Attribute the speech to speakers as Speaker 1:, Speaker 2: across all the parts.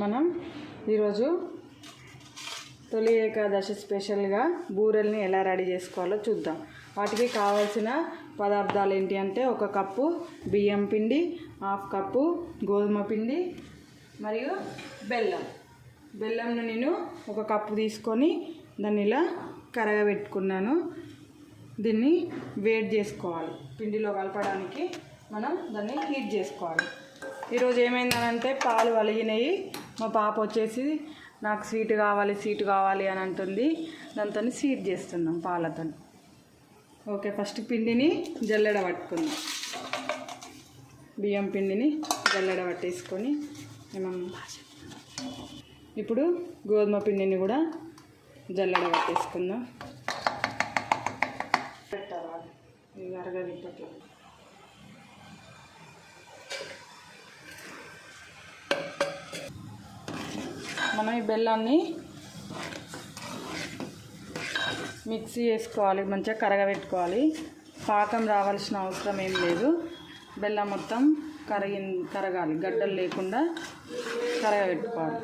Speaker 1: మనం ఈరోజు తొలి ఏకాదశి స్పెషల్గా బూరెల్ని ఎలా రెడీ చేసుకోవాలో చూద్దాం. వాటికి కావాల్సిన పదార్థాలు ఏంటి అంటే ఒక కప్పు బియ్యం పిండి హాఫ్ కప్పు గోధుమ పిండి మరియు బెల్లం. బెల్లంను నేను ఒక కప్పు తీసుకొని దాన్ని ఇలా కరగబెట్టుకున్నాను. దీన్ని వేడి చేసుకోవాలి. పిండిలో కలపడానికి మనం దాన్ని హీట్ చేసుకోవాలి. ఈరోజు ఏమైందనంటే పాలు వలిగినాయి. మా పాప వచ్చేసి నాకు స్వీట్ కావాలి స్వీట్ కావాలి అని అంటుంది. దాంతో స్వీట్ చేస్తున్నాం పాలతో. ఓకే ఫస్ట్ పిండిని జల్లెడ పట్టుకుందాం. బియ్యం పిండిని జల్లెడ పట్టేసుకొని ఇప్పుడు గోధుమ పిండిని కూడా జల్లెడ పట్టేసుకుందాం. పెట్టాలి? ఇది అరగదు ఇప్పట్లో మనం ఈ బెల్లాన్ని మిక్సీ చేసుకోవాలి మంచిగా కరగబెట్టుకోవాలి. పాకం రావాల్సిన అవసరం ఏం లేదు. బెల్లం మొత్తం కరిగి కరగాలి. గడ్డలు లేకుండా కరగబెట్టుకోవాలి.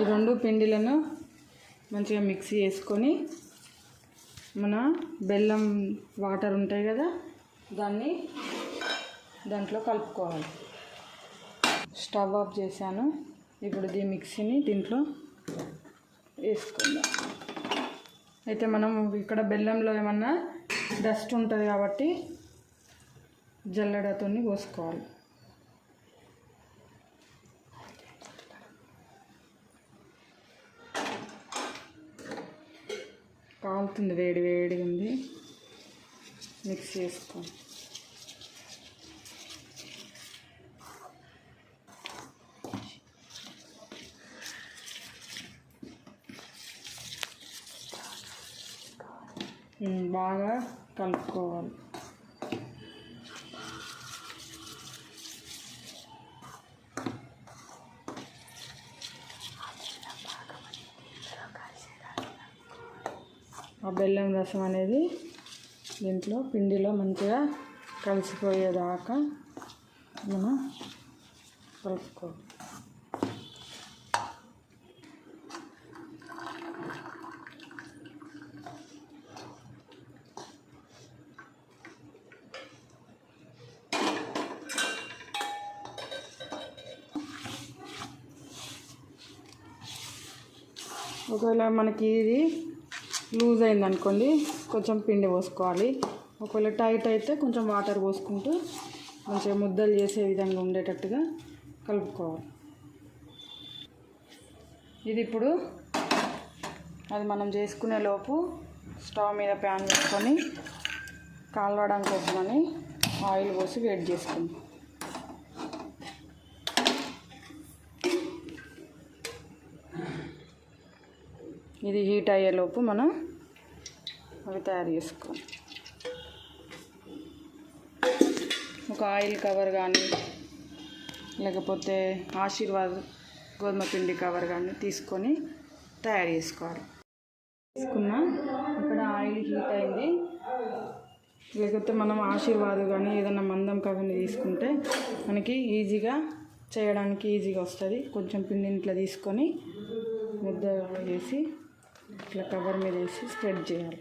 Speaker 1: ఈ రెండు పిండిలను మంచిగా మిక్సీ చేసుకొని మన బెల్లం వాటర్ ఉంటాయి కదా దాన్ని దాంట్లో కలుపుకోవాలి. స్టవ్ ఆఫ్ చేశాను. ఇప్పుడు దీ మిక్సీని దీంట్లో వేసుకుందాం. అయితే మనం ఇక్కడ బెల్లంలో ఏమన్నా డస్ట్ ఉంటుంది కాబట్టి జల్లెడతో పోసుకోవాలి. కాలుతుంది వేడి వేడిగా ఉంది. మిక్స్ చేసుకో. బాగా కలుపుకోవాలి. ఆ బెల్లం రసం అనేది దీంట్లో పిండిలో మంచిగా కలిసిపోయేదాకా మనం కలుపుకోవాలి. ఒకవేళ మనకి ఇది లూజ్ అయింది అనుకోండి కొంచెం పిండి పోసుకోవాలి. ఒకవేళ టైట్ అయితే కొంచెం వాటర్ పోసుకుంటూ మంచిగా ముద్దలు చేసే విధంగా ఉండేటట్టుగా కలుపుకోవాలి. ఇది ఇప్పుడు అది మనం చేసుకునే లోపు స్టవ్ మీద ప్యాన్ వేసుకొని కాలవడం కోసమని ఆయిల్ పోసి వేడి చేసుకుందాం. ఇది హీట్ అయ్యేలోపు మనం అవి తయారు చేసుకోవాలి ఒక ఆయిల్ కవర్ కానీ లేకపోతే ఆశీర్వాద్ గోధుమ పిండి కవర్ కానీ తీసుకొని తయారు చేసుకోవాలి. తీసుకున్నా ఇక్కడ ఆయిల్ హీట్ అయింది. లేకపోతే మనం ఆశీర్వాద్ కానీ ఏదైనా మందం కవర్ని తీసుకుంటే మనకి ఈజీగా చేయడానికి ఈజీగా వస్తుంది. కొంచెం పిండి ఇంట్లో తీసుకొని ముద్ద వేసి ఇట్లా కవర్ మీద వేసి స్ప్రెడ్ చేయాలి.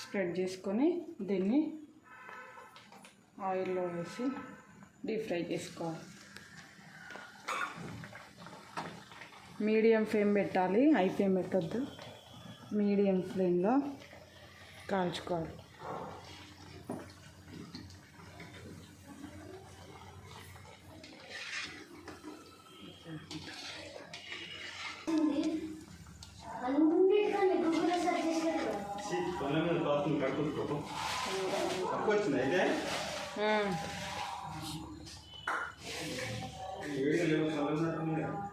Speaker 1: స్ప్రెడ్ చేసుకొని దీన్ని ఆయిల్లో వేసి డీప్ ఫ్రై చేసుకోవాలి. మీడియం ఫ్లేమ్ పెట్టాలి హై ఫ్లేమ్ పెట్టొద్దు. మీడియం ఫ్లేమ్లో కాల్చుకోవాలి.
Speaker 2: వచ్చింది అయితే. వీడియో లేవు చల్లగా